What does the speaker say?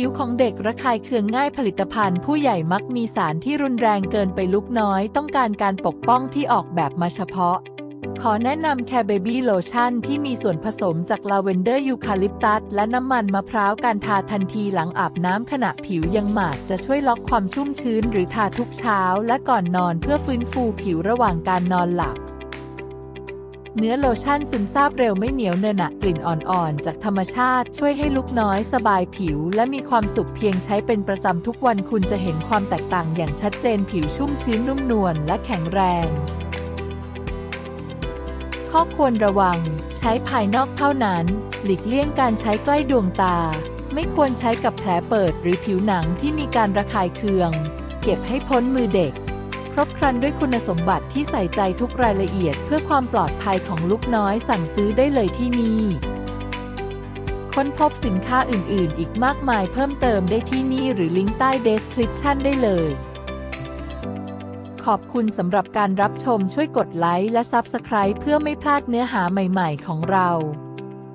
ผิวของเด็กระคายเคืองง่ายผลิตภัณฑ์ ผู้ใหญ่มักมีสารที่รุนแรงเกินไปลุกน้อย ต้องการการปกป้องที่ออกแบบมาเฉพาะ ขอแนะนำแคเบบี้โลชั่นที่มีส่วนผสมจากลาเวนเดอร์ยูคาลิปตัส และน้ำมันมะพร้าวการทาทันทีหลังอาบน้ำขณะผิวยังหมาดจะช่วยล็อกความชุ่มชื้น หรือทาทุกเช้า และก่อนนอนเพื่อฟื้นฟูผิวระหว่างการนอนหลับ เนื้อโลชั่นซึมซาบเร็วไม่เหนียวเนอะหนะกลิ่นอ่อนๆ จากธรรมชาติ ช่วยให้ลูกน้อยสบายผิว และมีความสุขเพียงใช้เป็นประจำทุกวันคุณจะเห็นความแตกต่างอย่างชัดเจนผิวชุ่มชื้นนุ่มนวลและแข็งแรง ข้อควรระวัง ใช้ภายนอกเท่านั้น หลีกเลี่ยงการใช้ใกล้ดวงตา ไม่ควรใช้กับแผลเปิดหรือผิวหนังที่มีการระคายเคือง เก็บให้พ้นมือเด็ก ครบครันด้วยคุณสมบัติที่ใส่ใจทุกรายละเอียดเพื่อความปลอดภัยของลูกน้อยสั่งซื้อได้เลยที่นี่ค้นพบสินค้าอื่น ๆ อีกมากมายเพิ่มเติมได้ที่นี่หรือลิงก์ใต้ description ได้เลย ขอบคุณสำหรับการรับชมช่วยกดไลค์และ Subscribe เพื่อไม่พลาดเนื้อหาใหม่ ๆ ของเรา